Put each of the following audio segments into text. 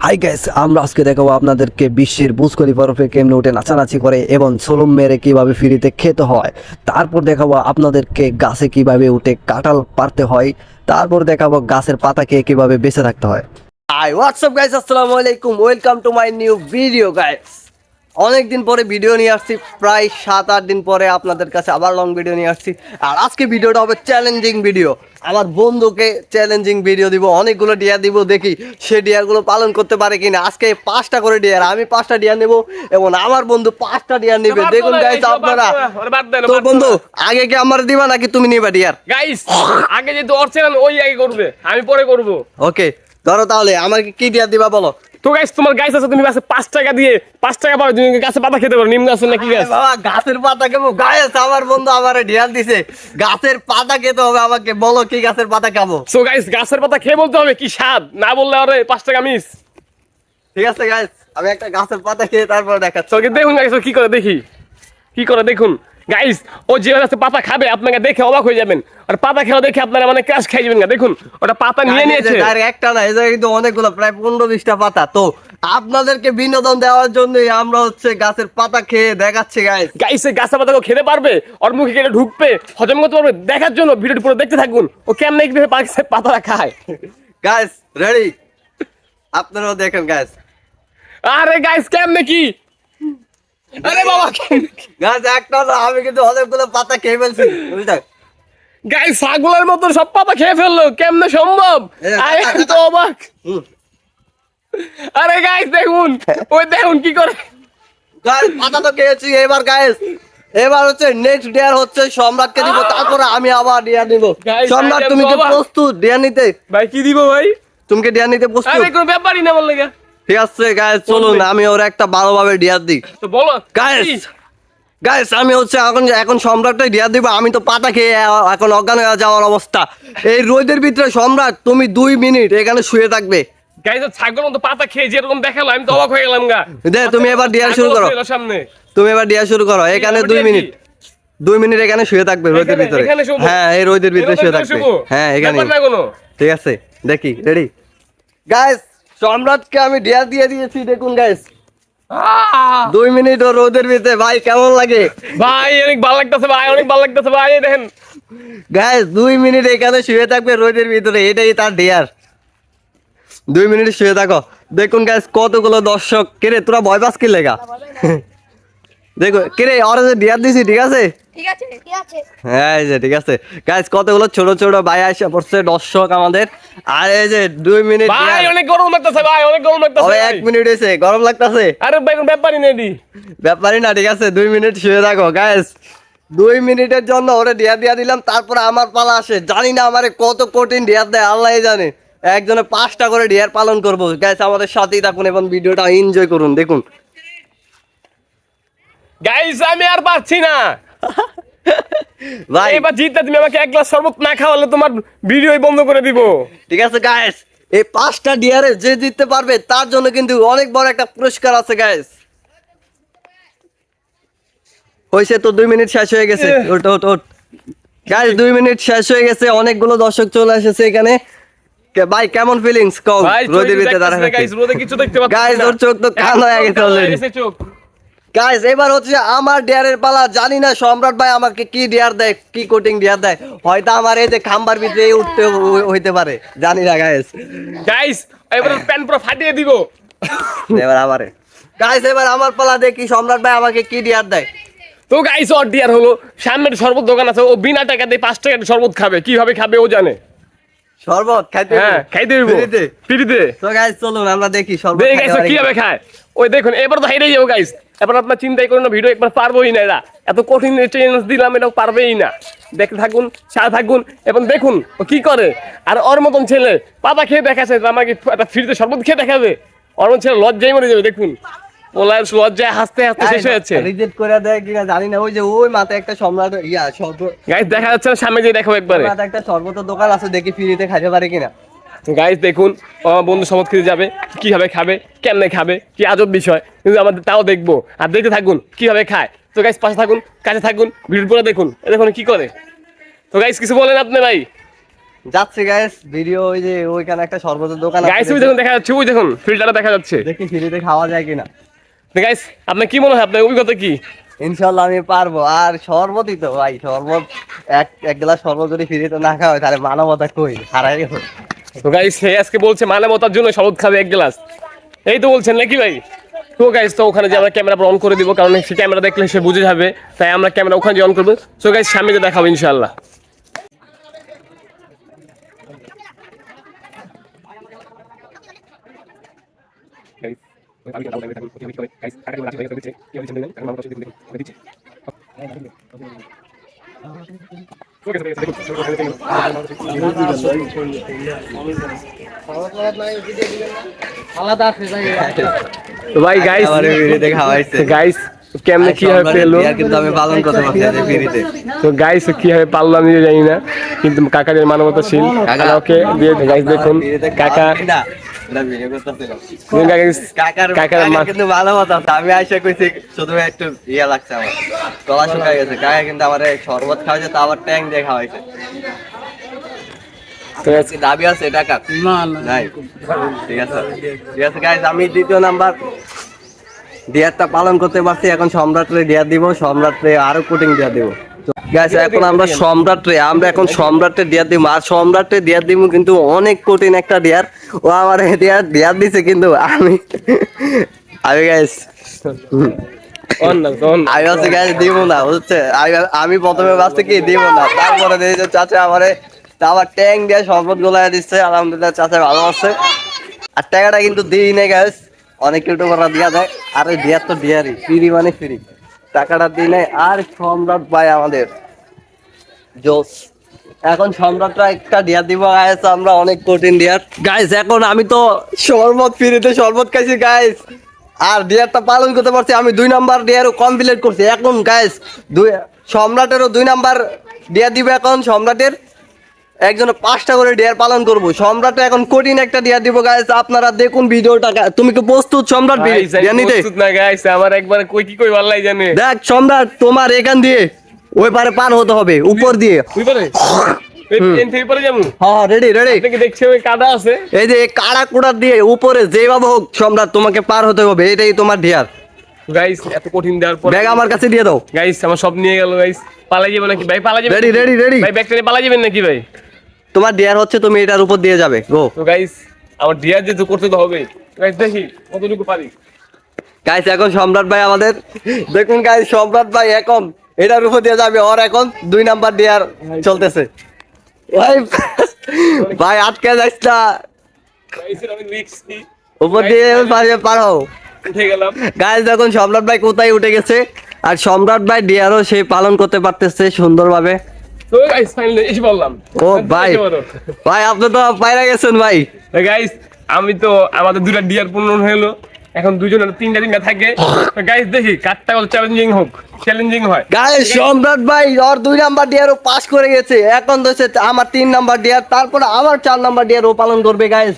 Hi guys আমরা আজকে দেখাবো আপনাদেরকে বিশ্বের বুজ বরফে কেমনে উঠে নাচানাচি করে এবং সোলম মেরে কীভাবে ফ্রিতে খেতে হয়। তারপর দেখাবো আপনাদেরকে গাছে কীভাবে উঠে কাঁঠাল পারতে হয়। তারপর দেখাবো গাছের পাতাকে কীভাবে বেঁচে থাকতে হয়। আই হোয়াটসঅ্যাপ গাইস আসসালামু আলাইকুম। Welcome to my new video guys অনেক দিন পরে ভিডিও নিয়ে আসছি প্রায় সাত আট দিন পরে আপনাদের কাছে আবার লং ভিডিও নিয়ে আসছি। আর আজকে ভিডিওটা হবে চ্যালেঞ্জিং ভিডিও আমার বন্ধুকে চ্যালেঞ্জিং ভিডিও দিব অনেকগুলো ডিয়ার দিব দেখি সে ডিয়ারগুলো পালন করতে পারে কিনা। আজকে পাঁচটা করে ডিয়ার আমি পাঁচটা ডিয়ার নেব এবং আমার বন্ধু পাঁচটা ডিয়ার নেবে। দেখুন গাইস আপনারা। তো বন্ধু আগে কি আমার দিবা নাকি তুমি নিবা ডিয়ার গাইস আগে যেহেতু ওর চ্যানেল ওই আগে করবে আমি পরে করব। ওকে ধরো তাহলে আমাকে কি ডিয়ার দিবা বলো? তো গাইস তোমার গাইস আছে তুমি গাছে পাঁচ টাকা দিয়ে পাঁচ টাকা পাবে তুমি গাছে পাতা খেতে পারো? নিম গাছ না কি গাছ বাবা গাছের পাতা খাব। গাছ আমার বন্ধু আমার ঢিয়াল দিছে। গাছের পাতা খেতে হবে আমাকে বলো কি গাছের পাতা খাব? সো গাইস গাছের পাতা খেয়ে বলতে হবে কি স্বাদ? না বললে আরে পাঁচ টাকা মিস ঠিক আছে গাছ আমি একটা গাছের পাতা খেয়ে তারপর দেখাচ্ছি। তো দেখুন গাইস কি করে দেখি? কি করে দেখুন? গাইস ও যে গাছে পাতা খাবে আপনাকে দেখে অবাক হয়ে যাবেন। আর পাতা খেয়ে দেখে আপনারা মানে ক্রাশ খাই যাবেন না দেখুন। ওটা পাতা নিয়ে নিয়েছে। আর একটা না এই কিন্তু অনেকগুলো প্রায় পনেরো বিশটা পাতা। তো আপনাদেরকে বিনোদন দেওয়ার জন্যই আমরা হচ্ছে গাছের পাতা খেয়ে দেখাচ্ছি গাইস গাইস এই গাছের পাতা খেতে পারবে? ওর মুখে কেটে ঢুকবে হজম করতে পারবে? দেখার জন্য ভিডিওটি পুরো দেখতে থাকুন। ও কেমন কীভাবে গাছের পাতাটা খায়? গাইস রেডি আপনারাও দেখেন গাইস আরে গাইস কেমনে কি? আরে বাবা গাছ একটা না আমি কিন্তু অনেকগুলো পাতা খেয়ে ফেলছি গাইস ছাগলের মতো সব পাতা খেয়ে ফেলল কেমনে সম্ভব? আরে তো অবাক। আরে দেখুন ওই দেখুন কি করে। গাইস পাতা তো খেয়েছি এবার গাইস এবার হচ্ছে নেক্সট ডেয়ার হচ্ছে সম্রাটকে দিব তারপরে আমি আবার ডিয়ার Guys, সম্রাট তুমি কি। প্রস্তুত ডিয়ার নিতে? ভাই কি দিব ভাই? তুমি কি ডিয়ার নিতে প্রস্তুত? আরে কোনো ব্যাপারই না বললে ঠিক আছে গাইস চলুন আমি ওর একটা ভালোভাবে ডিয়ার দিই। তো বলো গাইস গাইস আমি হচ্ছে এখন এখন সম্রাটটাই ডিয়ার দিব আমি তো পাতা খেয়ে এখন অজ্ঞান হয়ে যাওয়ার অবস্থা। এই রোদের ভিতরে সম্রাট তুমি দুই মিনিট এখানে শুয়ে থাকবে। গাইস ছাগল মতো পাতা খেয়ে যেরকম দেখাল আমি তো অবাক হয়ে গেলাম গা। দে, তুমি এবার ডিয়ার শুরু করো। সামনে। তুমি এবার ডিয়ার শুরু করো এখানে দুই মিনিট। দুই মিনিট এখানে শুয়ে থাকবে রোদের ভিতরে। হ্যাঁ এই রোদের ভিতরে শুয়ে থাকবে। হ্যাঁ এখানে ঠিক আছে দেখি রেডি গাইস সম্রাটকে আমি ডিয়ার দিয়ে দিয়েছি দেখুন গাইস! দুই মিনিট ও রোদের ভিতরে ভাই কেমন লাগে ভাই অনেক ভালো লাগতেছে ভাই অনেক ভালো লাগতেছে ভাই এই দেখেন গাইস দুই মিনিট এখানে শুয়ে থাকবে রোদের ভিতরে এটাই তার ডিয়ার দুই মিনিট শুয়ে থাকো দেখুন গাইস কতগুলো দর্শক কিরে তোরা ভয় পাস কি লেগা দেখো কিরে ওরা যে ডিয়ার দিছি ঠিক আছে? ঠিক আছে। ঠিক আছে। হ্যাঁ এই যে ঠিক আছে। গাইস কতগুলো ছোট ছোট ভাই আসে পড়ছে দর্শক আমাদের। আর এই যে দুই মিনিট ভাই অনেক গরম লাগতেছে ভাই অনেক গরম লাগতেছে। ওই ভাই। এক মিনিট এসে গরম লাগতেছে। আরে ভাই কোনো ব্যাপারই দি। ব্যাপারই না ঠিক আছে দুই মিনিট শুয়ে থাকো গাইস দুই মিনিটের জন্য ওরে ডিয়া দিয়া দিলাম তারপরে আমার পালা আসে। জানি না আমারে কত কঠিন ডিয়ার দেয় আল্লাহ জানে। একজনে পাঁচটা করে ডিয়ার পালন করব। গাইস আমাদের সাথেই থাকুন এবং ভিডিওটা এনজয় করুন দেখুন। গাইস আমি আর পারছি না। ভাই। এবার জিততে তুমি আমাকে এক গ্লাস শরবত না খাওয়ালে তোমার ভিডিওই বন্ধ করে দিব। ঠিক আছে গাইস এই পাঁচটা ডিয়ারে যে জিততে পারবে তার জন্য কিন্তু অনেক বড় একটা পুরস্কার আছে গাইস হয়েছে তো দুই মিনিট শেষ হয়ে গেছে। ওট ওট ওট গাইস দুই মিনিট শেষ হয়ে গেছে। অনেকগুলো দর্শক চলে এসেছে এখানে। কে- ভাই কেমন ফিলিংস কও ভাই রোদের ভিতরে দাঁড়ায় গাইস রোদে কিছু দেখতে পাচ্ছি না। ওর চোখ তো কান হয়ে গেছে। গেছে চোখ। গাইস এবার হচ্ছে আমার ডিয়ারের পালা জানি না সম্রাট ভাই আমাকে কি ডিয়ার দেয় কি কোটিং ডিয়ার দেয় হয়তো আমার এই যে খাম্বার ভিতরে উঠতে হইতে পারে জানি না গাইস গাইস এবার প্যান পুরো ফাটিয়ে দিব। এবার আমারে। গাইস এবার আমার পালা দেখি সম্রাট ভাই আমাকে কি ডিয়ার দেয়। তো গাইস ওর ডিয়ার হলো সামনের শরবত দোকান আছে ও বিনা টাকা দিয়ে পাঁচ টাকার শরবত খাবে কীভাবে খাবে ও জানে। শরবত খাইতে হ্যাঁ খাইতে হইব ফ্রিতে? ফ্রিতে। তো গাইস চলুন আমরা দেখি শরবত দেখে গাইস কীভাবে খায়? ওই দেখুন এবার তো যাব গাইস এবার আপনার চিন্তাই করুন না ভিডিও একবার পারবোই না এরা। এত কঠিন চ্যালেঞ্জ দিলাম এটা পারবেই না। দেখতে থাকুন সাথে থাকুন এবং দেখুন ও কি করে। আর ওর মতন ছেলে পাতা খেয়ে দেখাচ্ছে আমাকে একটা ফ্রিতে শরবত খেয়ে দেখাবে। ওর মতন ছেলে লজ্জাই মরে যাবে দেখুন। ওলার লজ্জায় হাসতে হাসতে শেষ হয়ে যাচ্ছে রিজেক্ট করে দেয় কিনা জানি না ওই যে ওই মাথায় একটা সম্রাট ইয়া শরবত গাইস দেখা যাচ্ছে না সামনে যে দেখাবো একবারে। মাথায় একটা শরবতের দোকান আছে দেখি ফ্রিতে খাইতে পারে কিনা। গাইস দেখুন আমার বন্ধু শপথ খেতে যাবে কীভাবে খাবে কেমনে খাবে কি আজব বিষয়। কিন্তু আমাদের তাও দেখব। আর দেখতে থাকুন কীভাবে খায়। তো গাইস পাশে থাকুন কাছে থাকুন ভিডিও পুরো দেখুন। দেখুন কি করে। তো গাইস কিছু বলেন আপনি ভাই? যাচ্ছে গাইস ভিডিও ওই যে ওইখানে একটা শরবতের দোকান গাইস ওই দেখুন দেখা। যাচ্ছে ওই দেখুন ফিল্টারটা দেখা যাচ্ছে। দেখি ফ্রিতে খাওয়া যায় কিনা। গাইস আপনার কি মনে হয়? আপনার অভিজ্ঞতা কি? ইনশাল্লাহ আমি পারব। আর শরবতই তো ভাই শরবত এক এক গ্লাস শরবত যদি ফ্রিতে না খাওয়া হয় তাহলে মানবতা কই? হারাই গেল। তো গাইস সে আজকে বলছে মানবতার জন্য শরবত খাবে এক গ্লাস। এই তো বলছেন নাকি ভাই? তো গাইস তো ওখানে যে আমরা ক্যামেরা অন করে দিব কারণ সে ক্যামেরা দেখলে সে বুঝে যাবে তাই আমরা ক্যামেরা ওখানে যে অন করব। তো গাইস সামনে যে দেখাবো ইনশাআল্লাহ তো ভাই গাইস আমার ফ্রিতে খাওয়াইছে গাইস কেমনে কীভাবে পেল? কিন্তু আমি পালন করতে পারছি ফ্রিতে তো গাইস কীভাবে পারল আমি জানি না কিন্তু কাকাদের মানবতাশীল। কাকা ওকে দিয়ে গাইস দেখুন কাকা। আমি আইসা কইছি শুধু একটু ইয়া লাগছে আমার। গলা শুকায় গেছে। কাকা কিন্তু আমার শরবত খাওয়াইছে তো আবার ট্যাং দিয়ে খাওয়াইছে। তো guys, আজকে দাবি আছে টাকা নাই। ঠিক আছে। ঠিক আছে গাইজ আমি দ্বিতীয় নাম্বার। ডিয়ারটা পালন করতে পারছি এখন সম্রাটরে ডিয়ার দিব সম্রাটরে আরও কোটিং ডিয়ার দিব। এখন আমরা সম্রাটরে আমরা এখন সম্রাটে ডিয়ার দিব আর সম্রাটে ডিয়ার দিব কিন্তু অনেক কঠিন একটা ডিয়ার ও আমার ডিয়ার ডিয়ার দিছে কিন্তু আমি। আমি গাইস on না, on না। আমি হচ্ছে গাইস দিব না বুঝছে? আমি- প্রথমে ভাবছি কি দিব না। তারপরে চাচা আমারে আবার ট্যাং দিয়ে শরবত গোলায় দিচ্ছে। আলহামদুলিল্লাহ চাচা ভালো আছে। আর টাকাটা কিন্তু দিই নাই গাইস অনেক ইউটিউবাররা দিয়া দেয়। আরে ডিয়ার তো ডিয়ারই ফ্রি মানে ফ্রি টাকাটা নাই আর সম্রাট ভাই আমাদের। জোস। এখন সম্রাটরা একটা ডিয়ার দিব গাইস আমরা অনেক কঠিন ডিয়ার গাইস এখন আমি তো শরবত ফিরিতে শরবত খাইছি গাইস আর ডিয়ারটা পালন করতে পারছি, আমি দুই নাম্বার ডিয়ারও কমপ্লিট করছি। এখন গাইস দুই সম্রাটেরও দুই নাম্বার ডিয়ার দিব এখন, সম্রাটের। একজনে পাঁচটা করে ডিয়ার পালন করব। সম্রাট এখন কঠিন একটা ডিয়ার দিব গাইস আপনারা দেখুন ভিডিওটা তুমি কি প্রস্তুত সম্রাট ডিয়ার নিতে প্রস্তুত না গাইস আমার একবার কই কি কই ভাল্লাই জানে। দেখ সম্রাট তোমার এখান দিয়ে ওই পারে পার হতে হবে উপর দিয়ে। তুই পারে? যাব? হ্যাঁ ওই এই যে কাড়া কুড়া দিয়ে উপরে যেভাবে হোক সম্রাট তোমাকে পার হতে হবে। এটাই তোমার ডিয়ার গাইস এত কঠিন দেওয়ার পর ব্যাগ আমার কাছে দিয়ে দাও। গাইস আমার সব নিয়ে গেল গাইস পালাই যাবে নাকি? ভাই পালাই যাবে রেডি রেডি রেডি ভাই ব্যাগটা নিয়ে পালাই যাবেন নাকি ভাই? তোমার ডিয়ার হচ্ছে তুমি এটার উপর দিয়ে যাবে। গো তো গাইস আমার ডিয়ার যেহেতু করতে তো হবে গাইস দেখি কতটুকু পারি। গাইস এখন সম্রাট ভাই আমাদের। দেখুন গাইস সম্রাট ভাই এখন এটার উপর দিয়ে যাবে ওর এখন দুই নাম্বার ডিয়ার চলতেছে। ভাই ভাই আটকে যাইস না। গাইস আমি লিখছি উপর দিয়ে পার- হও। গাইস দেখুন সম্রাট ভাই কোথায় উঠে গেছে। আর সম্রাট ভাই ডিয়ারও সে পালন করতে পারতেছে সুন্দরভাবে। তো গাইস ফাইনালি এসে বললাম ও ভাই ভাই আপনি তো পাইরা গেছেন ভাই। গাইস আমি তো আমাদের দুটা ডিয়ার পূর্ণ হলো এখন দুজনের তিনটা তিনটা থাকে। গাইস দেখি কাঠটা চ্যালেঞ্জিং হোক চ্যালেঞ্জিং হয়। গাইস সম্রাট ভাই ওর দুই নাম্বার ডিয়ারও পাস করে গেছে। এখন ধরছে আমার তিন নাম্বার ডিয়ার তারপরে আমার চার নাম্বার ডিয়ার ও পালন করবে গাইস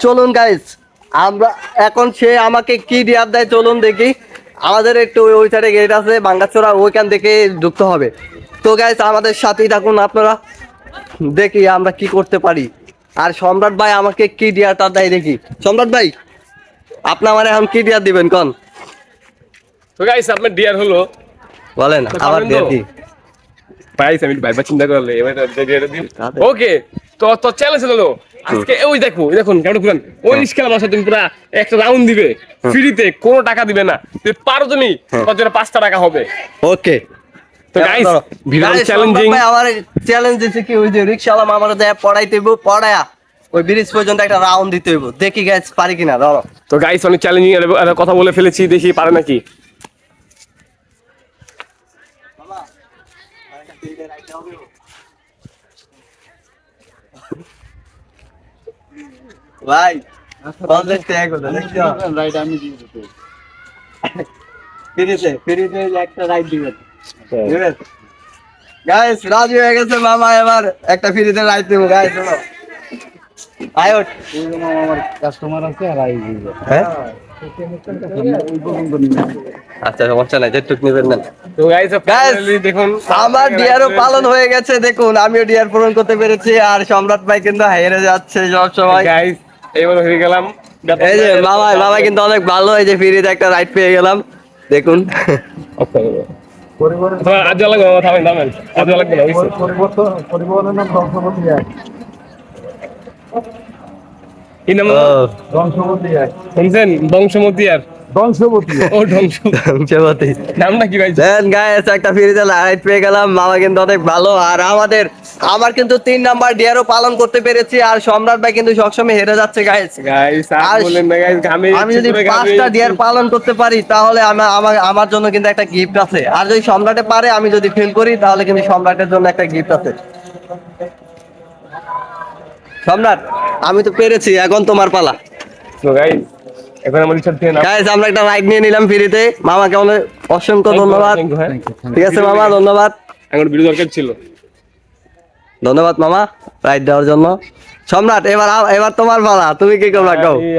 চলুন গাইস আমরা এখন সে আমাকে কি ডিয়ার দেয় চলুন দেখি। আমাদের একটু ওই- ওই সাইডে গেট আছে বাঙ্গাচোরা ওইখান থেকে ঢুকতে হবে। তো গাইস আমাদের সাথেই থাকুন আপনারা। দেখি আমরা কি করতে পারি। আর সম্রাট ভাই আমাকে কি ডিয়ারটা দেয় দেখি। সম্রাট ভাই আপনি আমার এখন কি ডিয়ার দিবেন কন? তো গাইস আপনার ডিয়ার হলো। বলেন আবার ডিয়ার? কি? প্রাইস আমি ভাইবা চিন্তা করলে এবার ডিয়ার দিন। ওকে তো তো চ্যালেঞ্জ হলো। আজকে ওই দেখো দেখুন কেমন ঘুরান। ওই রিস্কা বাসা তুমি পুরা একটা রাউন্ড দিবে। ফ্রিতে কোনো টাকা দিবে না। পারো তুমি পাঁচটা টাকা হবে। ওকে তো গাইস ভিডিও চ্যালেঞ্জিং আমার চ্যালেঞ্জ দিছে কি ওই যে রিকশাওয়ালা আমার দেয় পড়াইতে হইব পড়ায়া ওই ব্রিজ পর্যন্ত একটা রাউন্ড দিতে হইব। দেখি গাইস পারি কিনা ধরো। তো গাইস অনেক চ্যালেঞ্জিং কথা বলে ফেলেছি দেখি পারে নাকি। ভাই ফ্রিতে ফ্রিতে একটা রাইড দিবেন। গাইস রাজি হয়ে গেছে মামা এবার একটা ফ্রিতে রাইড দেবো গাইস শোনো আয় ওঠ। আমার কাস্টমার আছে আর আই হ্যাঁ? আচ্ছা সমস্যা নাই যেটুক নেবেন না তো গাইস দেখুন আমার ডিয়ারও পালন হয়ে গেছে দেখুন আমিও ডিয়ার পূরণ করতে পেরেছি আর সম্রাট ভাই কিন্তু হেরে যাচ্ছে সব সময় গাইস এইবার হয়ে গেলাম এই যে মামা মামা কিন্তু অনেক ভালো এই যে ফ্রিতে একটা রাইড পেয়ে গেলাম। দেখুন। তোমার আজ লাগবে থামেন থামেন। আজ লাগবে না বুঝছ? পরিবহনের নাম ধ্বংসমতি এক। কি নাম? ধ্বংসমতি এক। শুনছেন? বংশমতি আর। ধ্বংসমতি ও ধ্বংস নামটা কি ভাই? দেন গাইস একটা ফ্রিতে রাইড পেয়ে গেলাম। মামা কিন্তু অনেক ভালো। আর আমাদের আমার কিন্তু তিন নাম্বার ডিয়ারও পালন করতে পেরেছি। আর সম্রাট ভাই কিন্তু সবসময় হেরে যাচ্ছে গাইস গাইস আর আর বলেন না গাইস ঘামে আমি যদি পাঁচটা ডিয়ার পালন করতে পারি তাহলে আমার আমার আমার জন্য কিন্তু একটা গিফট আছে। আর যদি সম্রাটে পারে আমি যদি ফেল করি তাহলে কিন্তু সম্রাটের জন্য একটা গিফট আছে। সম্রাট আমি তো পেরেছি এখন তোমার পালা। তো গাইস এখন আমাদের সাথে না গাইস আমরা একটা রাইড নিয়ে নিলাম ফ্রিতে মামাকে অনেক অসংখ্য ধন্যবাদ। ঠিক আছে মামা ধন্যবাদ। এখন ভিডিও দরকার ছিল। ধন্যবাদ মামা রাইড দেওয়ার জন্য। সম্রাট এবার এবার তোমার পালা। তুমি কি করবা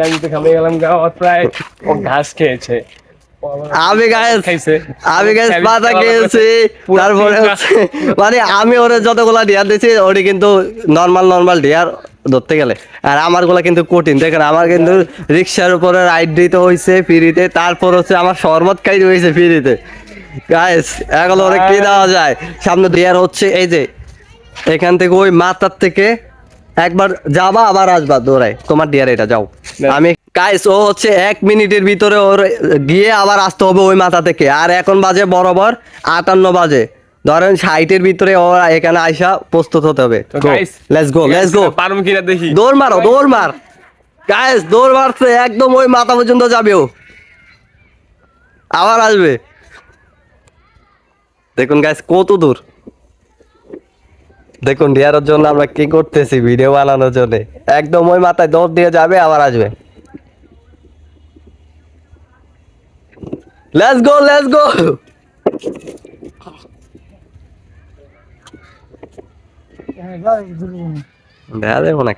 আমি তো ঘামে গেলাম গা ও প্রায় ও ঘাস খেয়েছে। আমি গাইস খাইছে। আমি গাইস পাতা খেয়েছি। পুরো তারপরে মানে আমি ওরে যতগুলা ডিয়ার দিয়েছি ওটি কিন্তু নর্মাল নর্মাল ডিয়ার ধরতে গেলে। আর আমারগুলা কিন্তু কঠিন। দেখেন আমার কিন্তু রিক্সার উপরে রাইড দিতে হয়েছে ফ্রিতে তারপর হচ্ছে আমার শরবত খাইতে হয়েছে ফ্রিতে। গাইস এখন ওরে কি দেওয়া যায়? সামনে ডিয়ার হচ্ছে এই যে এখান থেকে ওই মাথার থেকে একবার যাবা আবার আসবা দৌড়াই তোমার ডিয়ার এটা যাও। আমি গাইস ও হচ্ছে এক মিনিটের ভিতরে ওর গিয়ে আবার আসতে হবে ওই মাথা থেকে। আর এখন বাজে বরাবর আটান্ন বাজে। ধরেন ষাটের ভিতরে ও এখানে আইসা প্রস্তুত হতে হবে। লেটস গো লেটস গো পারব কিনা দেখি। দৌড় মারো দৌড় মার। গাইস দৌড় মারছে একদম ওই মাথা পর্যন্ত যাবে ও। আবার আসবে। দেখুন গাইস কত দূর। দেখুন ডিয়ারের জন্য আমরা কি করতেছি ভিডিও বানানোর জন্য। একদম ওই মাথায় দৌড় দিয়ে যাবে আবার আসবে। লেটস গো লেটস গো দেখা না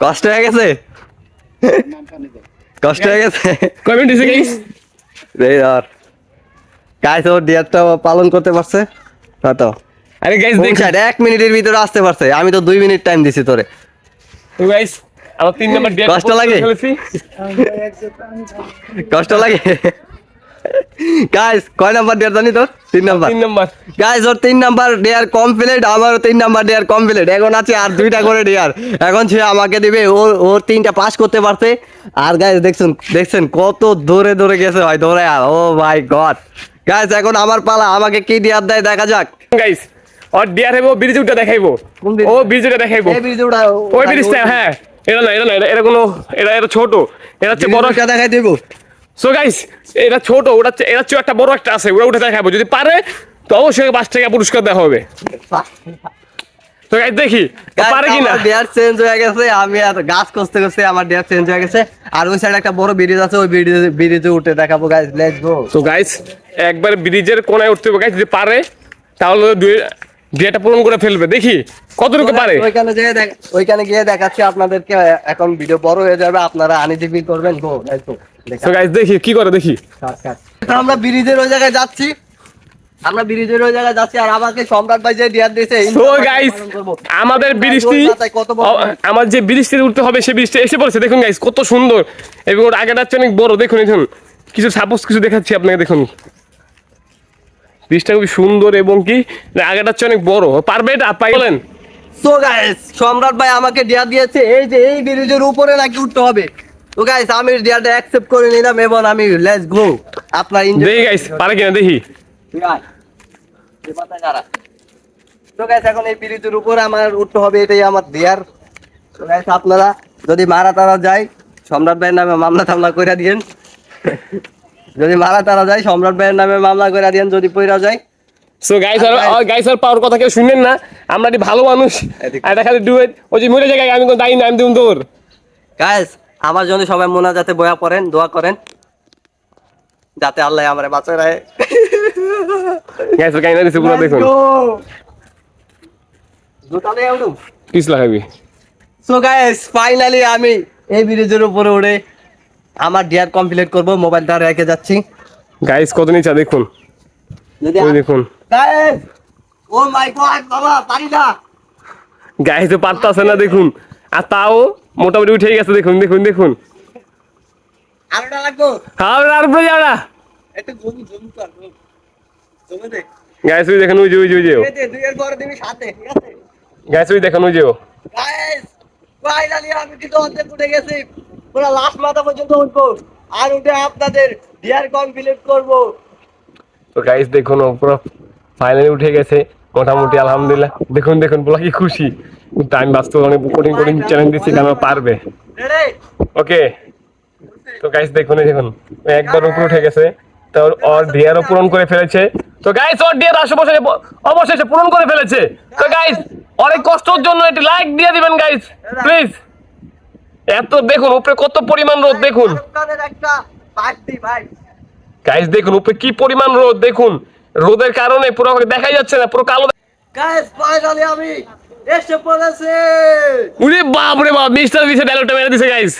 কষ্ট হয়ে গেছে? কষ্ট হয়ে গেছে? দিছে গাইস এই আর গাইস ডিয়ারটা পালন করতে পারছে? কত আরে গাইস এক মিনিটের ভিতরে আসতে পারছে। আমি তো দুই মিনিট টাইম দিছি তোরে। তো গাইস আমার তিন নাম্বার ডেট কষ্ট লাগে? কষ্ট লাগে? গাইস কয় নাম্বার ডিয়ার জানি তোর? তিন নাম্বার তিন নাম্বার গাইস ওর তিন নাম্বার ডিয়ার কমপ্লিট আমারও তিন নাম্বার ডিয়ার কমপ্লিট এখন আছে আর দুইটা করে ডিয়ার এখন সে আমাকে দিবে ওর ওর তিনটা পাস করতে পারছে। আর গাইস দেখছেন দেখছেন কত দূরে দূরে গেছে ভাই দৌড়ে আর ও মাই গড গাইস এখন আমার পালা আমাকে কি ডিয়ার দেয় দেখা যাক। গাইস আর ডিয়ার ব্রিজ উঠে দেখাইবো। ও ব্রিজ উঠে দেখাইবো। এই ব্রিজে উঠা ওই ব্রিজটা হ্যাঁ এটা না এটা না এটা- কোনো এটা এটা ছোট। এটা হচ্ছে বড় দেখাই দিব। সো গাইস এটা ছোট ওটা এটা হচ্ছে একটা বড় একটা আছে ওটা উঠে দেখাবো। যদি পারে তো অবশ্যই পাঁচ টাকা পুরস্কার দেওয়া হবে। তো গাইস দেখি পারে কিনা? ডিয়ার চেঞ্জ হয়ে গেছে আমি আর গাছ করতে করতে আমার ডিয়ার চেঞ্জ হয়ে গেছে। আর ওই সাইডে একটা বড় ব্রিজ আছে ওই ব্রিজে ব্রিজে উঠে দেখাবো গাইস লেটস গো তো গাইস একবার ব্রিজের কোনায় উঠতে হবে গাইস যদি পারে তাহলে দুই দুইটা পূরণ করে ফেলবে। দেখি কতটুকু পারে? ওইখানে গিয়ে দেখ ওইখানে গিয়ে দেখাচ্ছি আপনাদেরকে এখন ভিডিও বড় হয়ে যাবে আপনারা আনিজিবি করবেন গো লেটস গো তো গাইস দেখি কি করে দেখি? আমরা ব্রিজের ওই জায়গায় যাচ্ছি। আমরা ব্রিজের ওই জায়গায় যাচ্ছি আর আমাকে সম্রাট ভাই যে ডিয়ার দিয়েছে নিয়ে গাইস আমাদের আ- আমার যে ব্রিজটি উঠতে হবে সেই ব্রিজটি এসে পড়েছে। দেখুন গাইস কত সুন্দর। এবং ওর আগেটা হচ্ছে অনেক বড়। দেখুন দেখুন। কিছু সাপোজ কিছু দেখাচ্ছি আপনাকে দেখুন। ব্রিজটা খুবই সুন্দর এবং কি আগেটা হচ্ছে অনেক বড়। পারবে এটা? পাই বলেন। তো গাইস সম্রাট ভাই আমাকে ডিয়ার দিয়েছে। এই যে এই ব্রিজের উপরে নাকি উঠতে হবে। তো গাইস আমি ডিয়ারটা অ্যাকসেপ্ট করে নিলাম এবং আমি লেটস গো আপনার দেখি গাইস পারে কিনা দেখি। তো গাইস এখন এই ব্রিজের উপরে আমার উঠতে হবে এটাই আমার ডিয়ার তো গাইস আপনারা যদি মারা তারা যায় সম্রাট ভাইয়ের নামে মামলা টামলা কইরা দিয়েন। যদি মারা তারা যায় সম্রাট ভাইয়ের নামে মামলা কইরা দিয়েন যদি পইরা যায়। সো গাইস আর গাইস আর পাওয়ার কথা কেউ শুনেন না। আমরা ভালো মানুষ। আর দেখা ডুয়েট ওই যে মরে জায়গায় আমি কোনো দায়ী না আমি দিন তোর। গাইস আমার জন্য সবাই মোনা যাতে বয়া পড়েন দোয়া করেন। যাতে আল্লাহ আমার দিছে পুরো দেখুন। জুতা নিয়ে পিস লাগাবি সো গাইস ফাইনালি আমি এই ব্রিজের উপরে উড়ে আমার ডিয়ার কমপ্লিট করব মোবাইলটা রেখে যাচ্ছি। গাইস কত নিচা দেখুন। ওই দেখুন। গাইস ও মাই গড বাবা পারি না গাইস পারতাছে না দেখুন। আর তাও মোটামুটি উঠে গেছে দেখুন দেখুন দেখুন। দেখুন ওই যে ওই যে গাইস ওই ওই যে। আমি কিন্তু অর্ধেক উঠে গেছি। পুরো লাস্ট মাথা পর্যন্ত উঠবো। আর উঠে আপনাদের ডিয়ার কমপ্লিট করব। তো গাইস দেখুন ও পুরো ফাইনালি উঠে গেছে। মোটামুটি আলহামদুলিল্লাহ। দেখুন দেখুন বলা কি খুশি। কিন্তু আমি বাস্তব অনেক কঠিন কঠিন চ্যালেঞ্জ দিচ্ছি কেন পারবে? ওকে তো গাইস দেখুন দেখুন একবার উপরে উঠে গেছে। তো ওর- ডিয়ারও পূরণ করে ফেলেছে। তো গাইস ওর ডিয়ার অবশেষে অবশেষে পূরণ করে ফেলেছে। তো গাইস অনেক কষ্টের জন্য একটি লাইক দিয়ে দিবেন গাইস প্লিজ এত দেখুন উপরে কত পরিমাণ রোদ দেখুন। গাইস দেখুন উপরে কি পরিমাণ রোদ দেখুন। রোদের কারণে পুরো দেখাই যাচ্ছে না পুরো কালো গাইস ফাইনালি আমি এসে পড়েছি। উরে বাপ রে বাপ মিস্টার ডায়লগটা মেরে দিছে গাইস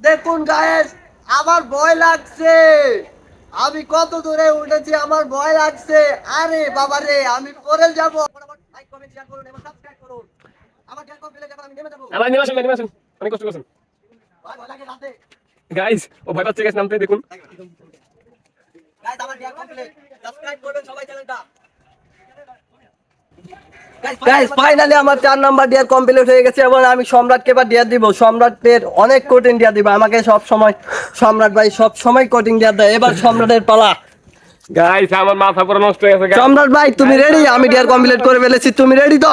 দেখুন গাইস আমার ভয় লাগছে। আমি কত দূরে উঠেছি আমার ভয় লাগছে। আরে বাবা রে আমি যাব। লাইক কমেন্ট শেয়ার করুন এবং সাবস্ক্রাইব করুন। আমার চ্যানেল কমপ্লিট এখন আমি নেমে যাব। আবার নিয়ে আসুন নিয়ে আসুন অনেক কষ্ট করছেন। ভয় ভয় লাগে রাতে। গাইস ও ভয় পাচ্ছে গাইস নামতে দেখুন। গাইস আমার চ্যানেল কমপ্লিট সাবস্ক্রাইব করবেন সবাই চ্যানেলটা। গাইস ফাইনালি আমার চার নাম্বার ডিয়ার কমপ্লিট হয়ে গেছে এবং আমি সম্রাটকে এবার ডিয়ার দিব। সম্রাটের অনেক কোটিং ডিয়ার দিব। আমাকে সব সময় সম্রাট ভাই সব সময় কোটিং ডিয়ার দেয়। এবার সম্রাটের পালা। গাইস আমার মাথা পুরো নষ্ট হয়ে গেছে সম্রাট ভাই তুমি রেডি আমি ডিয়ার কমপ্লিট করে ফেলেছি। তুমি রেডি তো।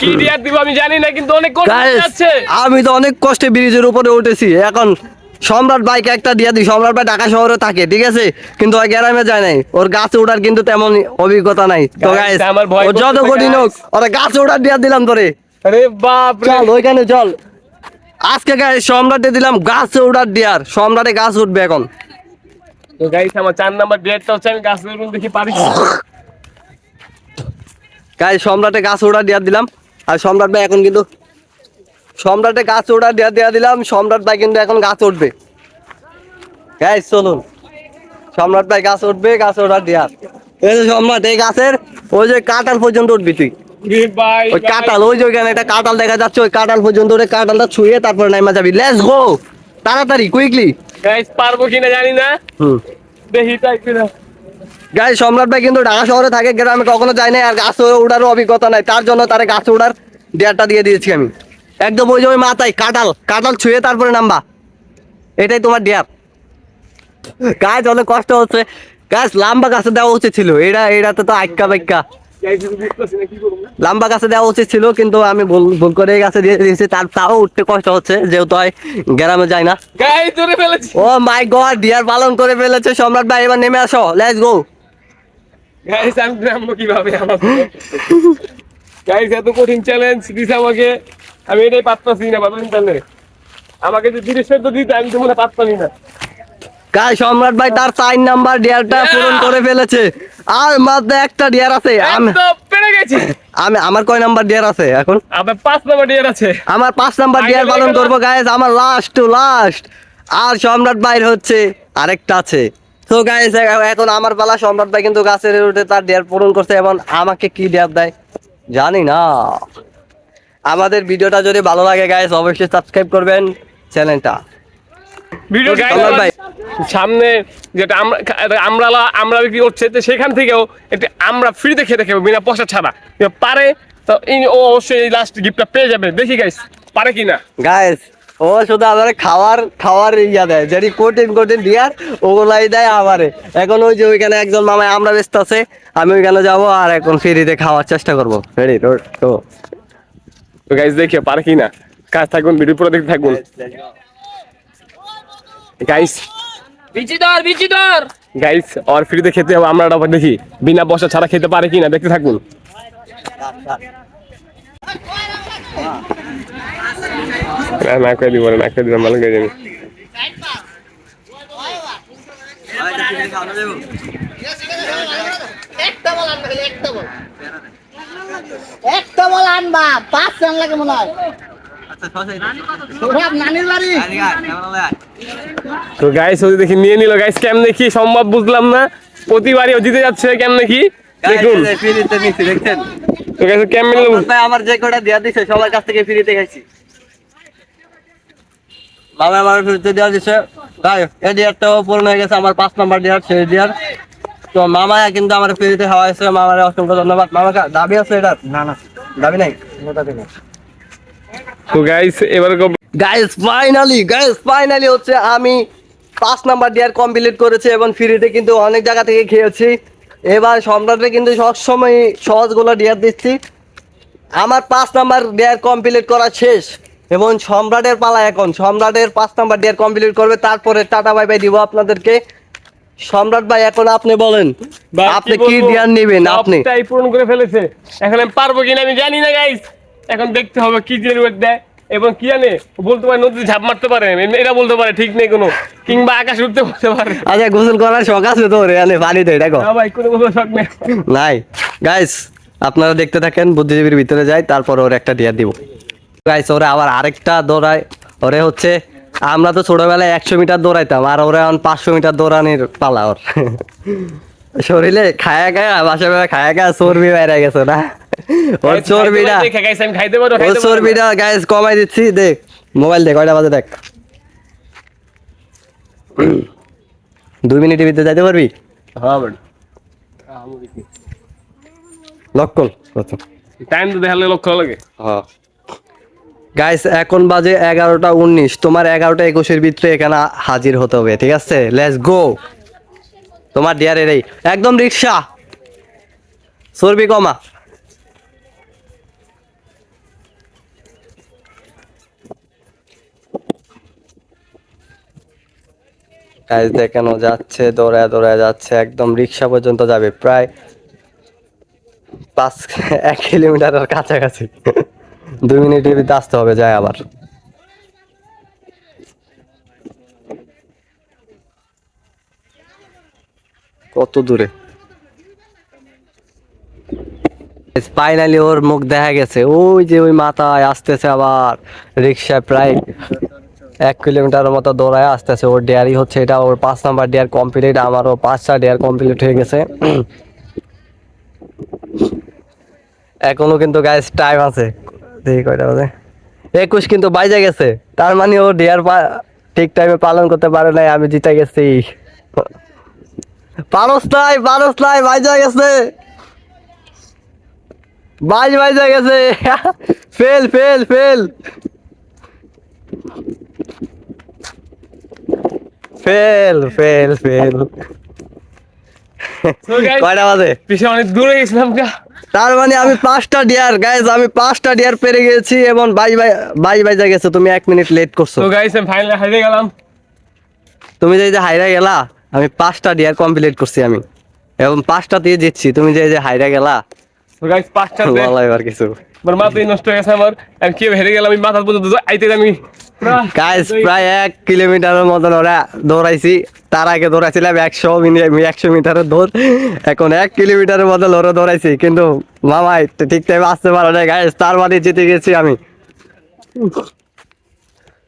কি ডিয়ার দিব আমি জানি না কিন্তু অনেক কষ্ট যাচ্ছে আমি তো অনেক কষ্টে ব্রিজের উপরে উঠেছি। এখন সম্রাট ভাইকে একটা দিয়ে দিই। সম্রাট ভাই ঢাকা শহরে থাকে ঠিক আছে? কিন্তু ওই গ্রামে যায় নাই। ওর গাছে ওঠার কিন্তু তেমন অভিজ্ঞতা নাই। তো গাইস আমার ও যত কঠিন হোক। ওরা গাছে ওঠার দিয়ে দিলাম তোরে। আরে বাপ চল ওইখানে চল। আজকে গাইস সম্রাটে দিলাম গাছে ওঠার ডিয়ার সম্রাটে গাছ উঠবে এখন। তো গাইস আমার চার নাম্বার ডিয়ারটা হচ্ছে আমি গাছ বেরোন দেখি পারি গাইস সম্রাটে গাছ ওঠার ডিয়ার দিলাম। আর সম্রাট ভাই এখন কিন্তু সম্রাটে গাছ ওঠার ডিয়ার দেওয়া দিলাম সম্রাট ভাই কিন্তু এখন গাছ উঠবে গাইস চলুন। সম্রাট ভাই গাছ উঠবে গাছ ওঠার ডিয়ার এই যে সম্রাট এই গাছের ওই যে কাঁঠাল পর্যন্ত উঠবি তুই। ওই কাঁঠাল ওই যে ওইখানে একটা কাঁঠাল দেখা যাচ্ছে ওই কাঁঠাল পর্যন্ত উঠে কাঁঠালটা ছুঁয়ে তারপরে নাইমা যাবি। লেটস গো তাড়াতাড়ি কুইকলি গাইস পারব কিনা জানি না। হুম। দেখি তাই কিনা। গাই সম্রাট ভাই কিন্তু ঢাকা শহরে থাকে গ্রামে কখনো যায় না আর গাছ ওঠারও অভিজ্ঞতা নাই। তার জন্য তারে গাছ ওঠার ডেয়ারটা দিয়ে দিয়েছি আমি। একদম ওই যে মাথায় কাঁঠাল কাঁঠাল ছুঁয়ে তারপরে নামবা। এটাই তোমার ডেয়ার গাছ অনেক কষ্ট হচ্ছে। গাছ লম্বা গাছে দেওয়া উচিত ছিল। এটা এটাতে তো আইক্কা বাইক্কা। গাইস বুঝতেছি না কি করব লম্বা গাছে দেওয়া উচিত ছিল কিন্তু আমি ভুল ভুল করে এই গাছে দিয়ে দিয়েছি। তার তাও উঠতে কষ্ট হচ্ছে যেহেতু হয় গ্রামে যায় না। ও মাই গড ডিয়ার পালন করে ফেলেছে। সম্রাট ভাই এবার নেমে আসো। লেটস গো গাইস আমি নামবো কীভাবে? আমার গাইস এত কঠিন চ্যালেঞ্জ দিছে আমাকে। আমি এটাই পারতাছি না বাবা তাহলে। আমাকে যে ধীরে সেদ্ধ দিতে আমি তো মনে পারতামই না। গাই সম্রাট ভাই তার চার নাম্বার ডিয়ারটা পূরণ করে ফেলেছে। আর মাত্র একটা ডিয়ার আছে। আমি পেরে গেছি। আমি আমার কয় নাম্বার ডিয়ার আছে এখন? আবার পাঁচ নাম্বার ডিয়ার আছে। আমার পাঁচ নাম্বার ডিয়ার পালন। করব আমার লাস্ট টু লাস্ট আর সম্রাট ভাইয়ের হচ্ছে আরেকটা আছে। তো গাইজ এখন আমার পালা সম্রাট ভাই কিন্তু গাছের উঠে তার ডিয়ার পূরণ করছে এবং আমাকে কি ডিয়ার দেয়? জানি না। আমাদের ভিডিওটা যদি ভালো লাগে গাইজ অবশ্যই সাবস্ক্রাইব করবেন চ্যানেলটা। ভিডিও। সামনে যেটা আমরা আমরা আমরা বিক্রি করছে তো সেখান থেকেও একটি আমরা ফ্রিতে খেতে খাব বিনা পয়সা ছাড়া। পারে তো ও অবশ্যই এই লাস্ট গিফটটা পেয়ে যাবে। দেখি গাইস পারে কিনা? গাইস ও শুধু আমারে খাওয়ার খাওয়ার ইয়া দেয় যেটি কঠিন কঠিন ডিয়ার ওগুলাই দেয় আমারে। এখন ওই যে ওইখানে একজন মামায় আমরা ব্যস্ত আছে আমি ওইখানে যাব আর এখন ফ্রিতে খাওয়ার চেষ্টা করব। রেডি তো তো গাইস দেখি পারে কি না কাজ থাকুন ভিডিও পুরো দেখতে থাকুন গাইস বিচিদর বিচিদর গাইস আর ফ্রিতে খেতে হবে আমরা আবার দেখি বিনা পয়সা ছাড়া খেতে পারে কিনা দেখতে থাকুন না না করে দিব না, না করে দিলাম ভালো করে জানি একটা বল একটা বল একটা বল রান বা পাঁচ রান লাগে মনে হয়। সৌরভ নানির বাড়ি। তো গাইস ওই দেখি নিয়ে নিল। গাইস কেমন দেখি সম্ভব বুঝলাম না। প্রতিবারই ও জিতে যাচ্ছে কেমন দেখি দেখুন। তো গাইস কেমন আমার যে কটা দেওয়া দিছে সবার কাছ থেকে ফ্রিতে খাইছি। মামা আমার ফ্রিতে দেওয়া দিছে। তাই এই ডিয়ারটাও পূরণ হয়ে গেছে আমার পাঁচ নাম্বার ডিয়ার সেই ডিয়ার তো মামা কিন্তু আমার ফ্রিতে খাওয়া হয়েছে মামার অসংখ্য ধন্যবাদ। মামা কা- দাবি আছে এটা না না। দাবি নাই? কোনো দাবি নেই। তো গাইস এবার গাইস ফাইনালি গাইস ফাইনালি হচ্ছে আমি পাঁচ নাম্বার ডিয়ার কমপ্লিট করেছি এবং ফ্রিতে কিন্তু অনেক জায়গা থেকে খেয়েছি। এবার সম্রাটে কিন্তু সবসময় সহজগুলো ডিয়ার দিচ্ছি। আমার পাঁচ নাম্বার ডিয়ার কমপ্লিট করা শেষ এবং সম্রাটের পালা এখন। সম্রাটের পাঁচ নাম্বার ডিয়ার কমপ্লিট করবে তারপরে টাটা বাই বাই দিব আপনাদেরকে। সম্রাট ভাই এখন আপনি বলেন। আপনি কি? ডিয়ার নেবেন আপনি? সবটাই পূরণ করে ফেলেছে। এখন আমি পারব কিনা আমি জানি না গাইস এখন দেখতে হবে কি যে রুয়েট দেয় এবং কি জানে বলতে পারে নদীতে ঝাঁপ মারতে পারে। এটা বলতে পারে ঠিক নেই কোনো। কিংবা আকাশ উঠতে বলতে পারে। আচ্ছা গোসল করার শখ আছে তো রে আনে পানিতে দেখো। না ভাই কোনো কোনো শখ নেই। নাই। গাইস আপনারা দেখতে থাকেন বুদ্ধিজীবীর ভিতরে যাই তারপর ওর একটা ডিয়ার দিব। গাইস ওরে আবার আরেকটা দৌড়ায়। ওরে হচ্ছে আমরা তো ছোটবেলায় একশো মিটার দৌড়াইতাম আর ওরা এখন পাঁচশো মিটার দৌড়ানির পালা ওর। শরীরে খায়া খায়া বাসা বেলা খায়া খায়া চর্বি বাইরে গেছে না? ওর চর্বিটা ওর। চর্বিটা গাইস কমাই দিচ্ছি দেখ মোবাইল দেখ কয়টা বাজে দেখ। দুই মিনিটের ভিতরে যাইতে পারবি? হ্যাঁ টাইম তো দেখালে লক্ষ্য লাগে। গাইস এখন বাজে এগারোটা উনিশ। তোমার এগারোটা একুশের ভিতরে এখানে হাজির হতে হবে, ঠিক আছে? লেটস গো তোমার ডিয়ারের এই একদম রিক্সা! চর্বি কমা। গাইস দেখেন যাচ্ছে, দৌড়ায় দৌড়ায় যাচ্ছে, একদম রিক্সা পর্যন্ত যাবে, প্রায় পাঁচ, এক কিলোমিটারের কাছাকাছি। দুই মিনিটের ভিতরে আসতে হবে যায় আবার। কত দূরে? ফাইনালি ওর মুখ দেখা গেছে। ওই যে ওই মাথায় আসতেছে আবার রিক্সায় প্রায় এক কিলোমিটারের মতো দৌড়ায় আসতেছে। ওর ডেয়ারি হচ্ছে এটা ওর পাঁচ নাম্বার ডেয়ার কমপ্লিট আমারও পাঁচটা ডেয়ার কমপ্লিট হয়ে গেছে। এখনও কিন্তু গাইস টাইম আছে। দেখি কয়টা বাজে। একুশ কিন্তু বাইজে গেছে। তার মানে ও ডিয়ার ঠিক টাইমে পালন করতে পারে নাই, আমি জিতে গেছি। পারস নাই পারস নাই, বাইজে গেছে। বাইজ, বাইজে গেছে। Fail fail fail. Fail fail fail. কয়টা বাজে? পিছনে অনেক দূরে গেছিলাম গা। তার মানে আমি পাঁচটা ডিয়ার গাইজ আমি পাঁচটা ডিয়ার পেরে গেছি এবং বাই বাই বাই বাই যা গেছে তুমি এক মিনিট লেট করছ। তো গাইস আমি ফাইনালি হারিয়ে গেলাম। তুমি যে যে হাইরা গেলা আমি পাঁচটা ডিয়ার কমপ্লিট করছি আমি। এবং পাঁচটা দিয়ে জিতছি তুমি যে যে হাইরা গেলা। তো পাঁচটা বলা এবার কিছু। আমার নষ্ট হয়ে গেছে আমার। আমি কি হেরে গেলাম? আমি মাথা পর্যন্ত আইতে আমি গাইজ প্রায় এক কিলোমিটারের মতন ওরা দৌড়াইছি। তার আগে দৌড়াইছিলাম একশো একশো মিটারের দৌড়। এখন এক কিলোমিটারের মতন ওরা দৌড়াইছি কিন্তু মামাই ঠিক টাইমে আসতে পারো না গাইজ তার মানে জিতে গেছি আমি।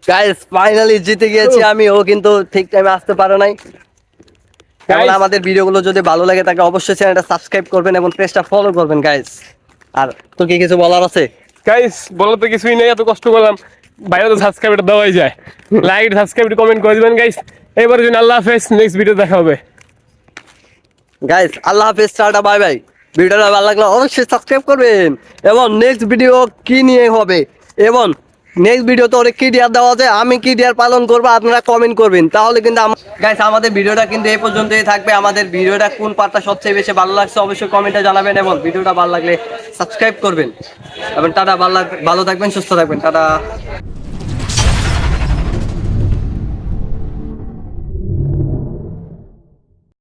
গাইজ ফাইনালি জিতে গিয়েছি আমি। ও কিন্তু ঠিক টাইমে আসতে পারো নাই। Guys- আমাদের ভিডিওগুলো যদি ভালো লাগে তাকে অবশ্যই চ্যানেলটা সাবস্ক্রাইব করবেন এবং পেজটা ফলো করবেন গাইজ আর তো কি কিছু বলার আছে? গাইস বলার তো কিছুই নেই এত কষ্ট করলাম। বাইরে তো সাবস্ক্রাইবটা দেওয়াই যায়। লাইক সাবস্ক্রাইব কমেন্ট করে দিবেন গাইস এবারে জন্য আল্লাহ হাফেজ নেক্সট ভিডিও দেখা হবে। গাইস আল্লাহ হাফেজ, টাটা বাই বাই ভিডিওটা ভালো লাগলে অবশ্যই সাবস্ক্রাইব করবেন। এবং নেক্সট ভিডিও কি নিয়ে হবে? এবং নেক্সট ভিডিওতে ওরে কি ডিয়ার দেওয়া আছে, আমি কি ডিয়ার পালন করব, আপনারা কমেন্ট করবেন। তাহলে কিন্তু গাইস আমাদের ভিডিওটা কিন্তু এই পর্যন্তই থাকবে। আমাদের ভিডিওটা কোন পার্টটা সবচেয়ে বেশি ভালো লাগছে অবশ্যই কমেন্টে জানাবেন এবং ভিডিওটা ভালো লাগলে সাবস্ক্রাইব করবেন। এবং টাটা, ভালো ভালো থাকবেন, সুস্থ থাকবেন। টাটা।